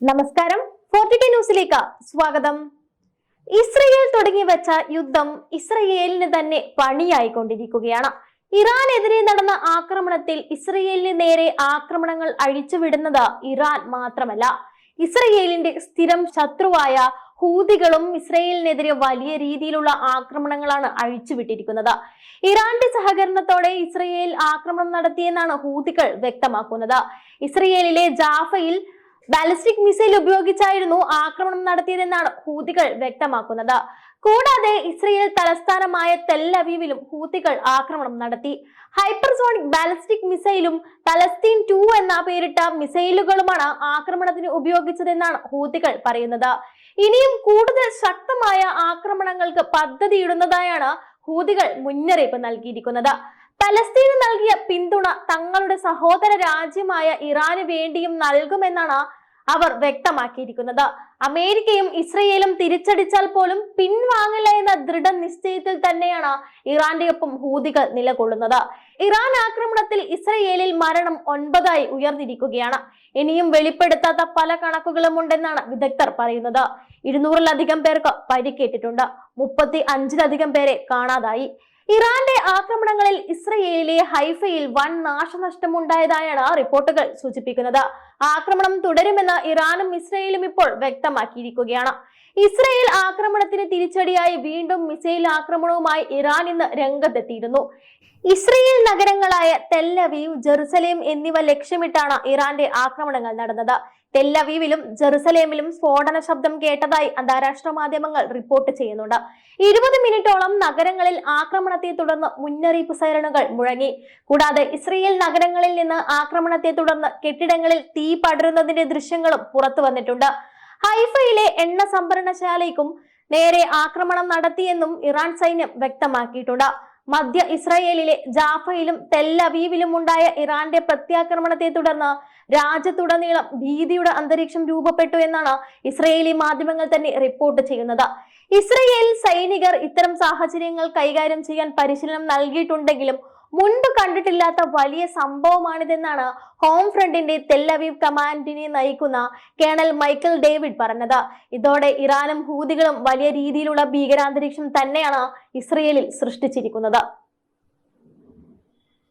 നമസ്കാരം. ഫോർട്ടിറ്റി ന്യൂസിലേക്ക് സ്വാഗതം. ഇസ്രയേൽ തുടങ്ങി വെച്ച യുദ്ധം ഇസ്രയേലിന് തന്നെ പണിയായിക്കൊണ്ടിരിക്കുകയാണ്. ഇറാനെതിരെ നടന്ന ആക്രമണത്തിൽ ഇസ്രയേലിന് നേരെ ആക്രമണങ്ങൾ അഴിച്ചുവിടുന്നത് ഇറാൻ മാത്രമല്ല. ഇസ്രയേലിന്റെ സ്ഥിരം ശത്രുവായ ഹൂതികളും ഇസ്രയേലിനെതിരെ വലിയ രീതിയിലുള്ള ആക്രമണങ്ങളാണ് അഴിച്ചുവിട്ടിരിക്കുന്നത്. ഇറാന്റെ സഹകരണത്തോടെ ഇസ്രയേൽ ആക്രമണം നടത്തിയെന്നാണ് ഹൂതികൾ വ്യക്തമാക്കുന്നത്. ഇസ്രയേലിലെ ജാഫയിൽ ബാലിസ്റ്റിക് മിസൈൽ ഉപയോഗിച്ചായിരുന്നു ആക്രമണം നടത്തിയതെന്നാണ് ഹൂതികൾ വ്യക്തമാക്കുന്നത്. കൂടാതെ ഇസ്രയേൽ തലസ്ഥാനമായ തെല്ലവീവിലും ഹൂതികൾ ആക്രമണം നടത്തി. ഹൈപ്പർസോണിക് ബാലിസ്റ്റിക് മിസൈലും തലസ്തീൻ ടു എന്ന പേരിട്ട മിസൈലുകളുമാണ് ആക്രമണത്തിന് ഉപയോഗിച്ചതെന്നാണ് ഹൂതികൾ പറയുന്നത്. ഇനിയും കൂടുതൽ ശക്തമായ ആക്രമണങ്ങൾക്ക് പദ്ധതിയിടുന്നതായാണ് ഹൂതികൾ മുന്നറിയിപ്പ് നൽകിയിരിക്കുന്നത്. പലസ്തീന് നൽകിയ പിന്തുണ തങ്ങളുടെ സഹോദര രാജ്യമായ ഇറാന് വേണ്ടിയും നൽകുമെന്നാണ് അവർ വ്യക്തമാക്കിയിരിക്കുന്നത്. അമേരിക്കയും ഇസ്രയേലും തിരിച്ചടിച്ചാൽ പോലും പിൻവാങ്ങില്ല എന്ന ദൃഢ നിശ്ചയത്തിൽ തന്നെയാണ് ഇറാന്റെ ഒപ്പം ഹൂതികൾ നിലകൊള്ളുന്നത്. ഇറാൻ ആക്രമണത്തിൽ ഇസ്രയേലിൽ മരണം ഒൻപതായി ഉയർന്നിരിക്കുകയാണ്. ഇനിയും വെളിപ്പെടുത്താത്ത പല കണക്കുകളും ഉണ്ടെന്നാണ് വിദഗ്ധർ പറയുന്നത്. ഇരുന്നൂറിലധികം പേർക്ക് പരിക്കേറ്റിട്ടുണ്ട്. മുപ്പത്തി അഞ്ചിലധികം പേരെ കാണാതായി. ഇറാന്റെ ആക്രമണങ്ങളിൽ ഇസ്രയേലിലെ ഹൈഫയിൽ വൻ നാശനഷ്ടമുണ്ടായതായാണ് റിപ്പോർട്ടുകൾ സൂചിപ്പിക്കുന്നത്. ആക്രമണം തുടരുമെന്ന് ഇറാനും ഇസ്രയേലും ഇപ്പോൾ വ്യക്തമാക്കിയിരിക്കുകയാണ്. ഇസ്രയേൽ ആക്രമണത്തിന് തിരിച്ചടിയായി വീണ്ടും മിസൈൽ ആക്രമണവുമായി ഇറാൻ ഇന്ന് രംഗത്തെത്തിയിരുന്നു. ഇസ്രയേൽ നഗരങ്ങളായ തെല്ലവീവ് ജെറുസലേം എന്നിവ ലക്ഷ്യമിട്ടാണ് ഇറാന്റെ ആക്രമണങ്ങൾ നടന്നത്. തെല്ലവീവിലും ജെറുസലേമിലും സ്ഫോടന ശബ്ദം കേട്ടതായി അന്താരാഷ്ട്ര മാധ്യമങ്ങൾ റിപ്പോർട്ട് ചെയ്യുന്നുണ്ട്. ഇരുപത് മിനിറ്റോളം നഗരങ്ങളിൽ ആക്രമണത്തെ തുടർന്ന് മുന്നറിയിപ്പ് സൈറണുകൾ മുഴങ്ങി. കൂടാതെ ഇസ്രയേൽ നഗരങ്ങളിൽ നിന്ന് ആക്രമണത്തെ തുടർന്ന് കെട്ടിടങ്ങളിൽ തീ പടരുന്നതിന്റെ ദൃശ്യങ്ങളും പുറത്തു വന്നിട്ടുണ്ട്. ഹൈഫയിലെ എണ്ണ സംഭരണശാലയ്ക്കും നേരെ ആക്രമണം നടത്തിയെന്നും ഇറാൻ സൈന്യം വ്യക്തമാക്കിയിട്ടുണ്ട്. മധ്യ ഇസ്രായേലിലെ ജാഫയിലും തെല്ലവീവിലും ഉണ്ടായ ഇറാന്റെ പ്രത്യാക്രമണത്തെ തുടർന്ന് രാജ്യത്തുടനീളം ഭീതിയുടെ അന്തരീക്ഷം രൂപപ്പെട്ടു എന്നാണ് ഇസ്രയേലി മാധ്യമങ്ങൾ തന്നെ റിപ്പോർട്ട് ചെയ്യുന്നത്. ഇസ്രയേൽ സൈനികർ ഇത്തരം സാഹചര്യങ്ങൾ കൈകാര്യം ചെയ്യാൻ പരിശീലനം നൽകിയിട്ടുണ്ടെങ്കിലും മുൻപ് കണ്ടിട്ടില്ലാത്ത വലിയ സംഭവമാണിതെന്നാണ് ഹോം ഫ്രണ്ടിന്റെ തെല്ലവീവ് കമാൻഡിനെ നയിക്കുന്ന കേണൽ മൈക്കൽ ഡേവിഡ് പറഞ്ഞത്. ഇതോടെ ഇറാനും ഹൂതികളും വലിയ രീതിയിലുള്ള ഭീകരാന്തരീക്ഷം തന്നെയാണ് ഇസ്രയേലിൽ സൃഷ്ടിച്ചിരിക്കുന്നത്.